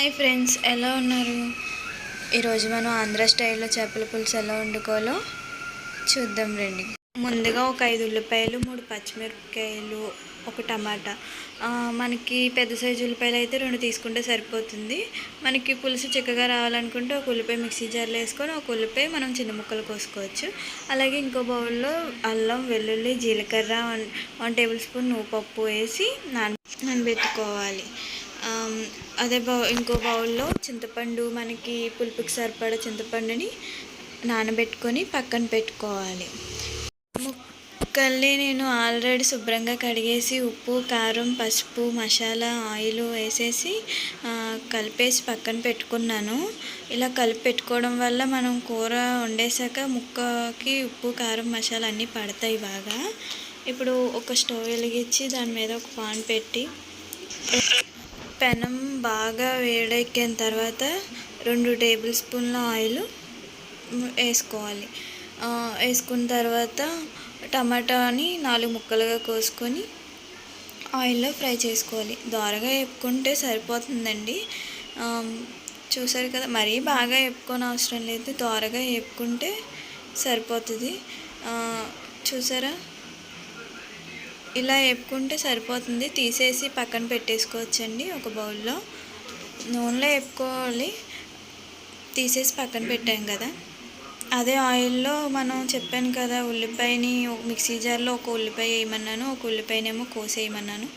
Hi friends ఎలా ఉన్నారు? ఈరోజు మనం ఆంధ్ర స్టైల్లో చేపల పులుసు ఎలా వండుకోవాలో చూద్దాం రండి. ముందుగా ఒక ఐదు ఉల్లిపాయలు మూడు పచ్చిమిరపకాయలు ఒక టమాటా. మనకి పెద్ద సైజు ఉల్లిపాయలు అయితే రెండు తీసుకుంటే సరిపోతుంది. మనకి పులుసు చిక్కగా రావాలనుకుంటే ఒక ఉల్లిపాయ మిక్సీ జార్లో వేసుకొని ఒక ఉల్లిపాయ మనం చిన్న ముక్కలు కోసుకోవచ్చు. అలాగే ఇంకో బౌల్లో అల్లం వెల్లుల్లి జీలకర్ర వన్ వన్ టేబుల్ స్పూన్ నువ్వు పప్పు వేసి నాన నానబెట్టుకోవాలి. పెట్టుకోవాలి అదే బౌ ఇంకో బౌల్లో చింతపండు మనకి పులుపుకి సరిపడా చింతపండుని నానబెట్టుకొని పక్కన పెట్టుకోవాలి. ముక్కల్ని నేను ఆల్రెడీ శుభ్రంగా కడిగేసి ఉప్పు కారం పసుపు మసాలా ఆయిల్ వేసేసి కలిపేసి పక్కన పెట్టుకున్నాను. ఇలా కలిపి పెట్టుకోవడం వల్ల మనం కూర వండేసాక ముక్కకి ఉప్పు కారం మసాలా అన్నీ పడతాయి బాగా. ఇప్పుడు ఒక స్టవ్ వెలిగించి దాని మీద ఒక పాన్ పెట్టి పెనం బాగా వేడెక్కిన తర్వాత రెండు టేబుల్ స్పూన్ల ఆయిల్ వేసుకోవాలి. వేసుకున్న తర్వాత టమాటాని నాలుగు ముక్కలుగా కోసుకొని ఆయిల్లో ఫ్రై చేసుకోవాలి. దోరగా వేపుకుంటే సరిపోతుందండి. చూసారు కదా మరీ బాగా వేపుకొని అవసరం లేదు. దోరగా వేపుకుంటే సరిపోతుంది. చూసారా? ఇలా వేపుకుంటే సరిపోతుంది. తీసేసి పక్కన పెట్టేసుకోవచ్చండి ఒక బౌల్లో. నూనెలో వేపుకోవాలి. తీసేసి పక్కన పెట్టాం కదా. అదే ఆయిల్లో మనం చెప్పాను కదా ఉల్లిపాయని మిక్సీ జార్లో ఒక ఉల్లిపాయ వేయమన్నాను ఒక ఉల్లిపాయనేమో కోసేయమన్నాను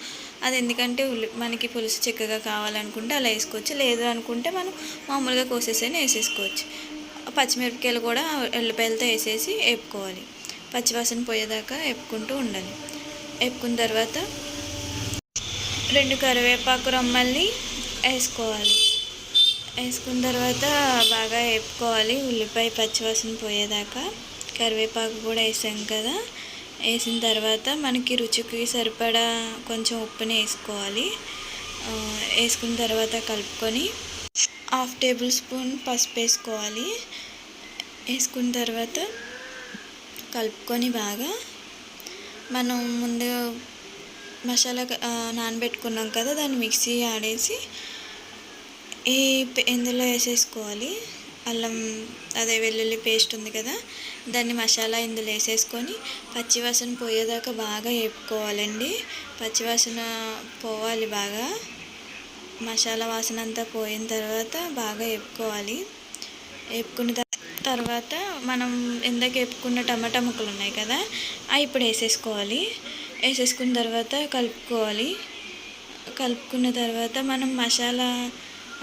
అది ఎందుకంటే ఉల్లి మనకి పులుసు చిక్కగా కావాలనుకుంటే అలా వేసుకోవచ్చు. లేదు అనుకుంటే మనం మామూలుగా కోసేసైనా వేసేసుకోవచ్చు. పచ్చిమిరపకాయలు కూడా ఉల్లిపాయలతో వేసేసి వేపుకోవాలి. పచ్చివాసన పోయేదాకా వేపుకుంటూ ఉండాలి. వేపుకున్న తర్వాత రెండు కరివేపాకు రమ్మల్ని వేసుకోవాలి. వేసుకున్న తర్వాత బాగా వేపుకోవాలి. ఉల్లిపాయ పచ్చివాసన పోయేదాకా కరివేపాకు కూడా వేసాం కదా. వేసిన తర్వాత మనకి రుచికి సరిపడా కొంచెం ఉప్పుని వేసుకోవాలి. వేసుకున్న తర్వాత కలుపుకొని హాఫ్ టేబుల్ స్పూన్ పసుపు వేసుకోవాలి. వేసుకున్న తర్వాత కలుపుకొని బాగా మనం ముందు మసాలా నానబెట్టుకున్నాం కదా దాన్ని మిక్సీ ఆడేసి ఈ ఇందులో వేసేసుకోవాలి. అల్లం అదే వెల్లుల్లి పేస్ట్ ఉంది కదా దాన్ని మసాలా ఇందులో వేసేసుకొని పచ్చివాసన పోయేదాకా బాగా వేపుకోవాలండి. పచ్చివాసన పోవాలి బాగా. మసాలా వాసన అంతా పోయిన తర్వాత బాగా వేపుకోవాలి. వేపుకున్న త- తర్వాత మనం ఇందాక వేపుకున్న టమాటా ముక్కలు ఉన్నాయి కదా అవి ఇప్పుడు వేసేసుకోవాలి. వేసేసుకున్న తర్వాత కలుపుకోవాలి. కలుపుకున్న తర్వాత మనం మసాలా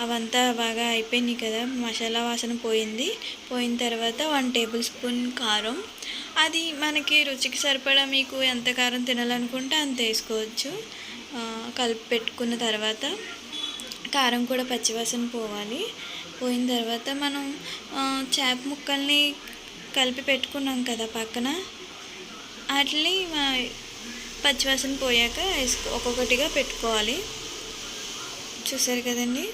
అవంతా బాగా అయిపోయినాయి కదా మసాలా వాసన పోయింది. పోయిన తర్వాత వన్ టేబుల్ స్పూన్ కారం. అది మనకి రుచికి సరిపడా మీకు ఎంత కారం తినాలనుకుంటే అంత వేసుకోవచ్చు. కలిపి పెట్టుకున్న తర్వాత కారం కూడా పచ్చివాసన పోవాలి. పోయిన తర్వాత మనం చేప ముక్కల్ని కలిపి పెట్టుకున్నాం కదా పక్కన. వాటిని పచ్చివాసన పోయాక వేసుకో ఒక్కొక్కటిగా పెట్టుకోవాలి. చూసారు కదండి?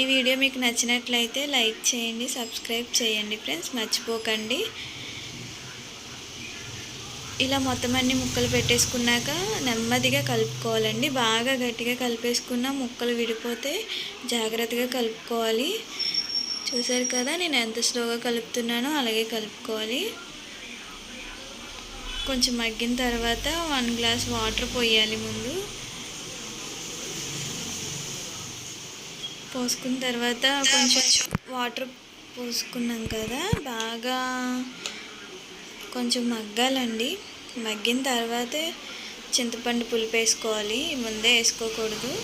ఈ వీడియో మీకు నచ్చినట్లయితే లైక్ చేయండి సబ్స్క్రైబ్ చేయండి ఫ్రెండ్స్. మర్చిపోకండి. ఇలా మొత్తం అన్ని ముక్కలు పెట్టేసుకున్నాక నెమ్మదిగా కలుపుకోవాలండి. బాగా గట్టిగా కలిపేసుకున్న ముక్కలు విడిపోతే జాగ్రత్తగా కలుపుకోవాలి. చూసారు కదా నేను ఎంత స్లోగా కలుపుతున్నానో అలాగే కలుపుకోవాలి. కొంచెం మగ్గిన తర్వాత వన్ గ్లాస్ వాటర్ పోయాలి ముందు. పోసుకున్న తర్వాత కొంచెం వాటర్ పోసుకున్నాం కదా బాగా కొంచెం మగ్గాలండి. మగ్గిన తర్వాతే చింతపండు పులుపు వేసుకోవాలి. ముందే వేసుకోకూడదు.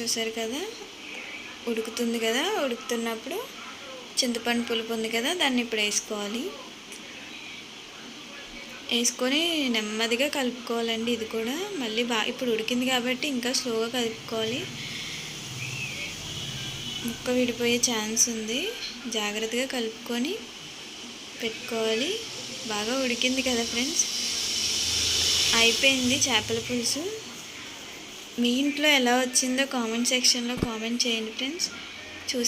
చూసారు కదా? ఉడుకుతుంది కదా? ఉడుకుతున్నప్పుడు చింతపండు పులుపు ఉంది కదా? దాన్ని ఇప్పుడు వేసుకోవాలి. వేసుకొని నెమ్మదిగా కలుపుకోవాలండి ఇది కూడా. మళ్ళీ బాగా ఇప్పుడు ఉడికింది కాబట్టి ఇంకా స్లోగా కలుపుకోవాలి. ముక్క విడిపోయే ఛాన్స్ ఉంది. జాగ్రత్తగా కలుపుకొని పెట్టుకోవాలి. బాగా ఉడికింది కదా ఫ్రెండ్స్. అయిపోయింది చేపల పులుసు. మీ ఇంట్లో ఎలా వచ్చిందో కామెంట్ సెక్షన్లో కామెంట్ చేయండి ఫ్రెండ్స్.